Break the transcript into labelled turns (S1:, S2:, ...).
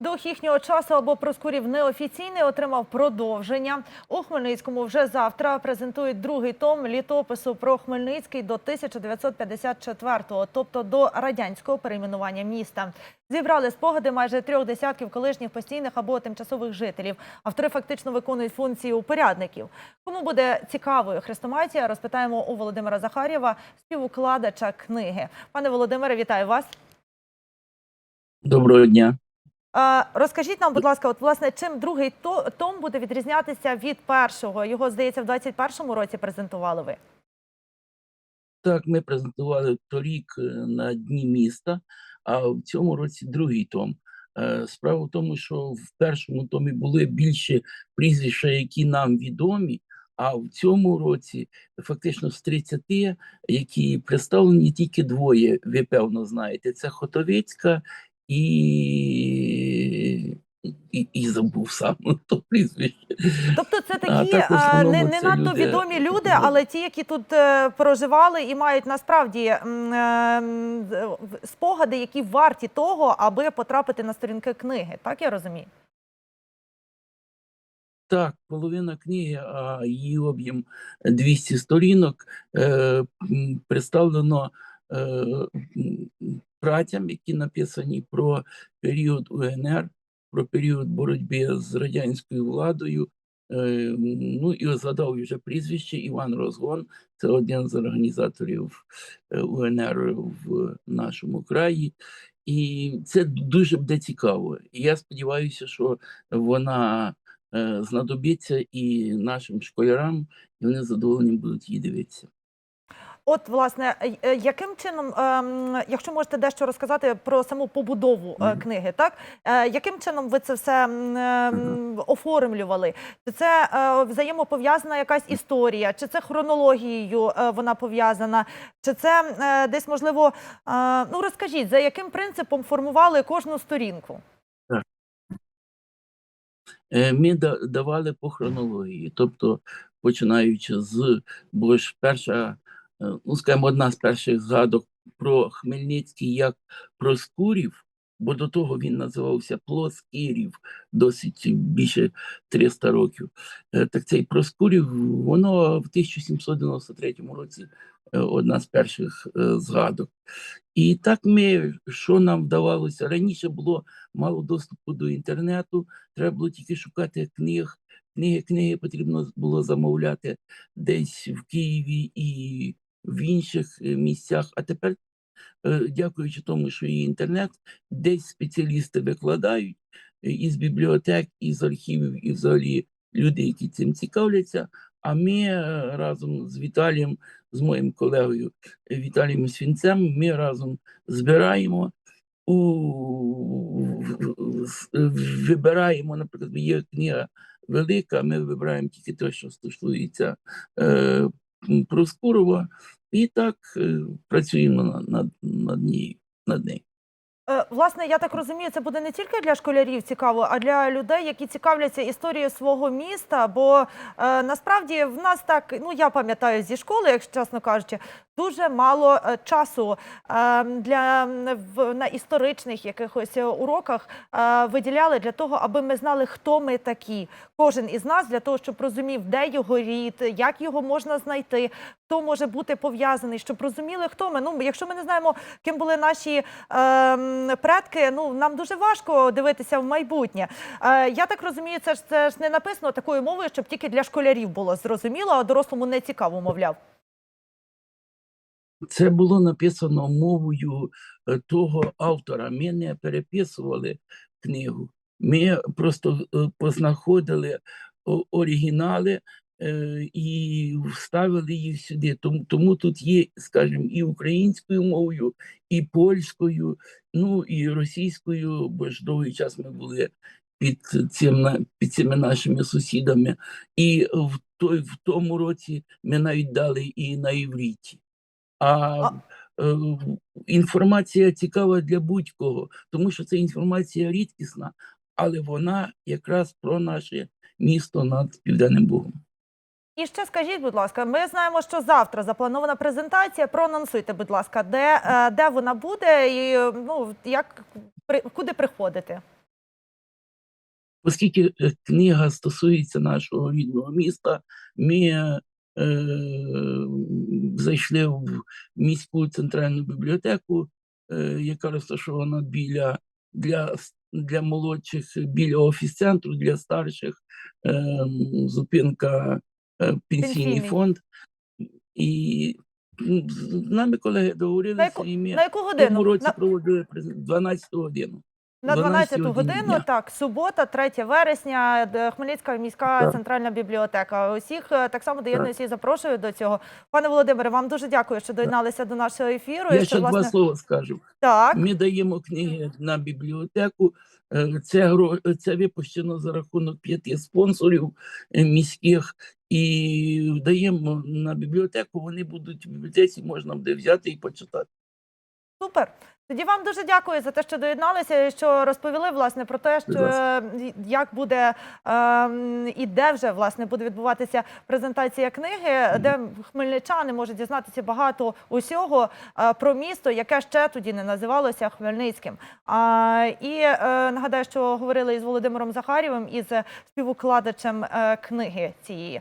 S1: Дух їхнього часу або Проскурів неофіційний отримав продовження. У Хмельницькому вже завтра презентують другий том літопису про Хмельницький до 1954-го, тобто до радянського перейменування міста. Зібрали спогади майже трьох десятків колишніх постійних або тимчасових жителів. Автори фактично виконують функції упорядників. Кому буде цікавою хрестоматія, розпитаємо у Володимира Захарєва, співукладача книги. Пане Володимире, вітаю вас.
S2: Доброго дня.
S1: Розкажіть нам, будь ласка, от власне, чим другий том буде відрізнятися від першого? Його, здається, в 21-му році презентували ви.
S2: Так, ми презентували торік е, на дні міста, а в цьому році другий том. Е, Справа в тому, що в першому томі були більше прізвища, які нам відомі. А в цьому році фактично з 30, які представлені тільки двоє, ви певно знаєте. Це Хотовецька і, і, і забув сам то прізвище.
S1: Тобто це
S2: А
S1: такі
S2: так,
S1: не, не
S2: це
S1: надто
S2: люди,
S1: відомі люди, але ті, які тут е, проживали і мають насправді е, спогади, які варті того, аби потрапити на сторінки книги. Так я розумію?
S2: Так, половина книги, а її об'єм 200 сторінок, е, представлено е, працям, які написані про період УНР, про період боротьби з радянською владою. Е, ну і згадав вже прізвище Іван Розгон, це один з організаторів е, УНР в нашому краї. І це дуже буде цікаво. І я сподіваюся, що вона е, знадобиться і нашим школярам, і вони задоволені будуть її дивитися.
S1: От, власне, е, е, яким чином, ем, якщо можете дещо розказати про саму побудову е,
S2: Мгм.
S1: книги, так яким чином ви це все ем, оформлювали? Чи це взаємопов'язана якась історія, чи це хронологією вона пов'язана, чи це десь можливо? Ну розкажіть, за яким принципом формували кожну сторінку?
S2: Ми давали по хронології, тобто починаючи з, бо ж перша, ну скажімо, одна з перших згадок про Хмельницький як Проскурів, бо до того він називався Плоскірів, досить більше 300 років. Е, Так цей Проскурів, воно в 1793 році е, одна з перших е, згадок. І так ми, що нам вдавалося, раніше було мало доступу до інтернету, треба було тільки шукати книг. Книги, книги потрібно було замовляти десь в Києві і в інших е, місцях. А тепер, е, дякуючи тому, що є інтернет, десь спеціалісти викладають е, із бібліотек, із архівів, і взагалі люди, які цим цікавляться. А ми разом з Віталієм, з моїм колегою Віталієм Свінцем, ми разом збираємо у вибираємо, наприклад, є книга велика, ми вибираємо тільки те, що стосується е, Проскурова, і так е, працюємо над, над, над, нею, над нею.
S1: Власне, я так розумію, це буде не тільки для школярів цікаво, а для людей, які цікавляться історією свого міста. Бо е, насправді в нас так, ну я пам'ятаю зі школи, якщо чесно кажучи, дуже мало е, часу е, для в, на історичних якихось е, уроках е, виділяли для того, аби ми знали, хто ми такі. Кожен із нас для того, щоб розумів, де його рід, як його можна знайти, хто може бути пов'язаний, щоб розуміли, хто ми. Ну, якщо ми не знаємо, ким були наші ем, предки, ну нам дуже важко дивитися в майбутнє. Е, я так розумію, це ж це ж не написано такою мовою, щоб тільки для школярів було зрозуміло, а дорослому не цікаво, мовляв.
S2: Це було написано мовою е, того автора. Ми не переписували книгу. Ми просто е, познаходили оригінали е, і вставили їх сюди. Тому, тому тут є, скажімо, і українською мовою, і польською, ну і російською, бо ж довгий час ми були під цим під цими нашими сусідами. І в той в тому році ми навіть дали і на івріті. А е, інформація цікава для будь-кого, тому що це інформація рідкісна, але вона якраз про наше місто над Південним Бугом.
S1: І ще скажіть, будь ласка, ми знаємо, що завтра запланована презентація. Проанонсуйте, будь ласка, де, е, де вона буде і ну як куди приходити?
S2: оскільки е, книга стосується нашого рідного міста, ми е, зайшли в міську центральну бібліотеку, е, яка розташована біля для, для молодших біля офіс-центру, для старших е, зупинка пенсійний
S1: Пенсійний.
S2: фонд. І з нами колеги договорилися,
S1: яку-
S2: і ми
S1: На яку
S2: в цьому році
S1: На,
S2: проводили презент- 12 годину.
S1: На 12
S2: годині
S1: годину,
S2: дня.
S1: так, субота, 3 вересня, Хмельницька міська
S2: Так.
S1: центральна бібліотека. Усіх е, так само доєднуюся і запрошую до цього. Пане Володимире, вам дуже дякую, що доєдналися до нашого ефіру. і
S2: Я
S1: що,
S2: ще два слова скажу.
S1: так.
S2: Ми даємо книги на бібліотеку. Е, Це, це випущено за рахунок п'яти спонсорів е, міських. І даємо на бібліотеку. Вони будуть в бібліотеці, можна буде взяти і почитати.
S1: Супер. Тоді вам дуже дякую за те, що доєдналися і що розповіли власне про те, що е, як буде ем, і де вже власне буде відбуватися презентація книги, де хмельничани можуть дізнатися багато усього е, про місто, яке ще тоді не називалося Хмельницьким. А, і е, нагадаю, що говорили із Володимиром Захарєвим, із співукладачем е, книги цієї.